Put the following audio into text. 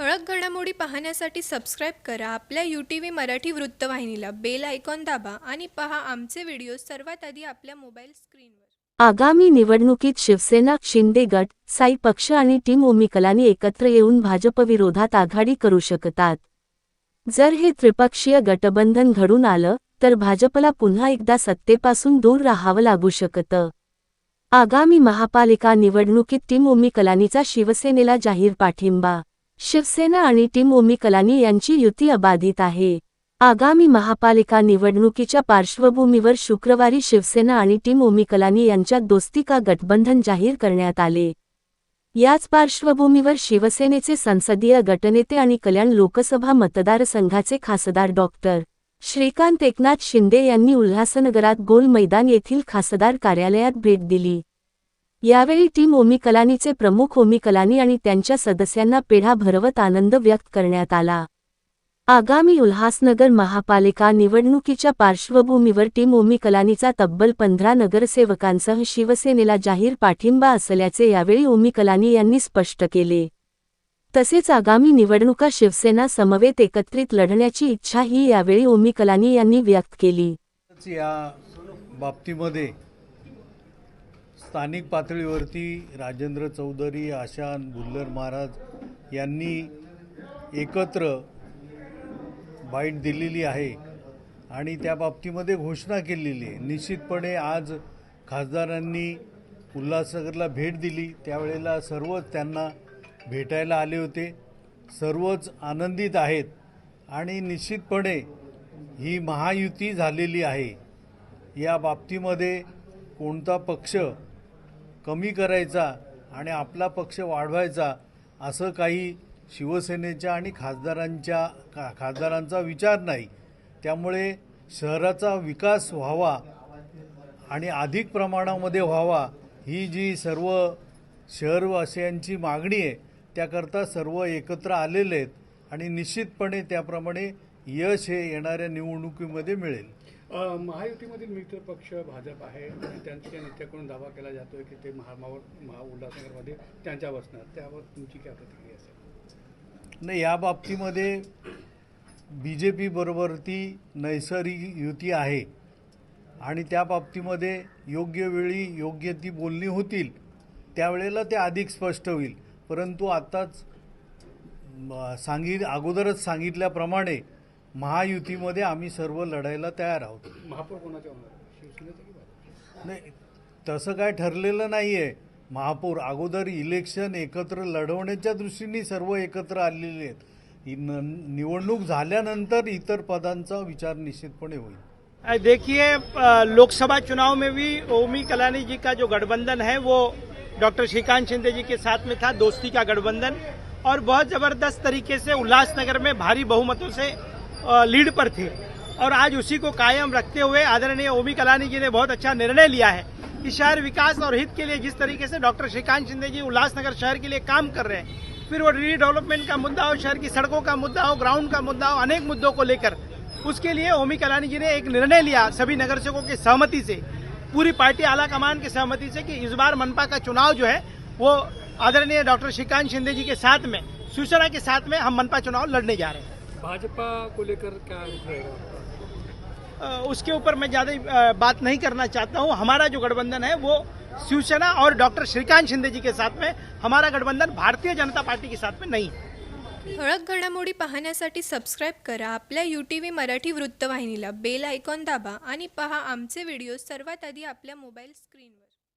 ठळक घडामोडी पाहण्यासाठी सबस्क्राईब करा. आपल्या यू टी व्ही मराठी वृत्तवाहिनीला बेल आयकॉन दाबा आणि पहा आमचे व्हिडिओ सर्वात आधी आपल्या मोबाईल स्क्रीनवर आगामी निवडणुकीत शिवसेना शिंदे गट साई पक्ष आणि टीम ओमिकलानी एकत्र येऊन भाजपविरोधात आघाडी करू शकतात. जर हे त्रिपक्षीय गटबंधन घडून आलं तर भाजपला पुन्हा एकदा सत्तेपासून दूर राहावं लागू शकतं. आगामी महापालिका निवडणुकीत टीम ओमिकलानीचा शिवसेनेला जाहीर पाठिंबा शिवसेना आणि टीम ओमिकलानी यांची युती अबाधित आहे. आगामी महापालिका निवडणुकीच्या पार्श्वभूमीवर शुक्रवारी शिवसेना आणि टीम ओमिकलानी यांच्यात दोस्ती का गठबंधन जाहीर करण्यात आले. याच पार्श्वभूमीवर शिवसेनेचे संसदीय गटनेते आणि कल्याण लोकसभा मतदारसंघाचे खासदार डॉक्टर श्रीकांत एकनाथ शिंदे यांनी उल्हासनगरात गोल मैदान येथील खासदार कार्यालयात भेट दिली. यावेळी टीम ओमिकलानीचे प्रमुख ओमिकलानी आणि त्यांच्या सदस्यांना पेढा भरवत आनंद व्यक्त करण्यात आला. आगामी उल्हासनगर महापालिका निवडणुकीच्या पार्श्वभूमीवर टीम ओमिकलानीचा तब्बल पंधरा नगरसेवकांसह शिवसेनेला जाहीर पाठिंबा असल्याचे यावेळी ओमिकलानी यांनी स्पष्ट केले. तसेच आगामी निवडणुका शिवसेना समवेत एकत्रित लढण्याची इच्छाही यावेळी ओमिकलानी यांनी व्यक्त केली. या बाबतीमध्ये स्थानिक पातळीवरती राजेंद्र चौधरी आशान भुल्लर महाराज यांनी एकत्र बाईट दिलेली आहे आणि त्या बाबतीमध्ये घोषणा केलेली आहे. निश्चितपणे आज खासदारांनी उल्हासनगरला भेट दिली. त्यावेळेला सर्वच त्यांना भेटायला आले होते. सर्वच आनंदित आहेत आणि निश्चितपणे ही महायुती झालेली आहे. या बाबतीमध्ये कोणता पक्ष कमी करायचा आणि आपला पक्ष वाढवायचा असं काही शिवसेनेच्या आणि खासदारांच्या खा खासदारांचा विचार नाही. त्यामुळे शहराचा विकास व्हावा आणि अधिक प्रमाणामध्ये व्हावा ही जी सर्व शहरवासियांची मागणी आहे त्याकरता सर्व एकत्र आलेले आहेत आणि निश्चितपणे त्याप्रमाणे यश हे येणाऱ्या निवडणुकीमध्ये मिळेल. महायुतीमधील मित्र पक्ष भाजप आहे आणि त्यांच्या नेत्याकडून दावा केला जातोय की ते महामावर महा उल्हासनगरमध्ये त्यांच्या बसणार त्यावर तुमची काय प्रतिक्रिया असेल? नाही या बाबतीमध्ये बी जे पी बरोबर ती नैसर्गिक युती आहे. आणि त्या बाबतीमध्ये योग्य वेळी योग्य ती बोलणी होतील त्यावेळेला ते अधिक स्पष्ट होईल. परंतु आत्ताच म, सांगित अगोदरच सांगितल्याप्रमाणे महायुतीमध्ये आम्ही सर्व लढायला तयार आहोत. महापौर कोणाच्या होणार? शिवसेनेचं की भाजप नाही तसं काय ठरलेलं नाही आहे महापौर अगोदर इलेक्शन एकत्र लढवण्याच्या दृष्टीने सर्व एकत्र आलेले आहेत. न- निवडणूक झाल्यानंतर इतर पदांचा विचार निश्चितपणे होईल. देखिए अ, लोकसभा चुनाव में भी ओमी कलानी जी का जो गठबंधन है वो डॉक्टर श्रीकांत शिंदे जी के साथ में था दोस्ती का गठबंधन। और बहुत जबरदस्त तरीके से उल्लासनगर में भारी बहुमतों से लीड पर थे। और आज उसी को कायम रखते हुए आदरणीय ओमी कलानी जी ने बहुत अच्छा निर्णय लिया है कि शहर विकास और हित के लिए जिस तरीके से डॉक्टर श्रीकांत शिंदे जी उल्लासनगर शहर के लिए काम कर रहे हैं, फिर वो रीडेवलपमेंट का मुद्दा हो, शहर की सड़कों का मुद्दा हो ग्राउंड का मुद्दा हो, अनेक मुद्दों को लेकर, उसके लिए ओमी कलानी जी ने एक निर्णय लिया सभी नगर सेवकों की सहमति से, पूरी पार्टी आला कमान की सहमति से कि इस बार मनपा का चुनाव जो है, वो आदरणीय डॉक्टर श्रीकांत शिंदे जी के साथ में, शिवसेना के साथ में हम मनपा चुनाव लड़ने जा रहे हैं। भाजपा को लेकर क्या रुख रहेगा उसके ऊपर मैं ज्यादा बात नहीं करना चाहता हूँ। हमारा जो गठबंधन है वो शिवसेना और डॉक्टर श्रीकांत शिंदे जी के साथ में हमारा गठबंधन भारतीय जनता पार्टी के साथ में नहीं है। ठळक घडामोडी पाहण्यासाठी सबस्क्राईब करा. आपल्या यू टी व्ही मराठी वृत्तवाहिनीला बेल आयकॉन दाबा आणि पहा आमचे व्हिडिओ सर्वात आधी आपल्या मोबाईल स्क्रीनवर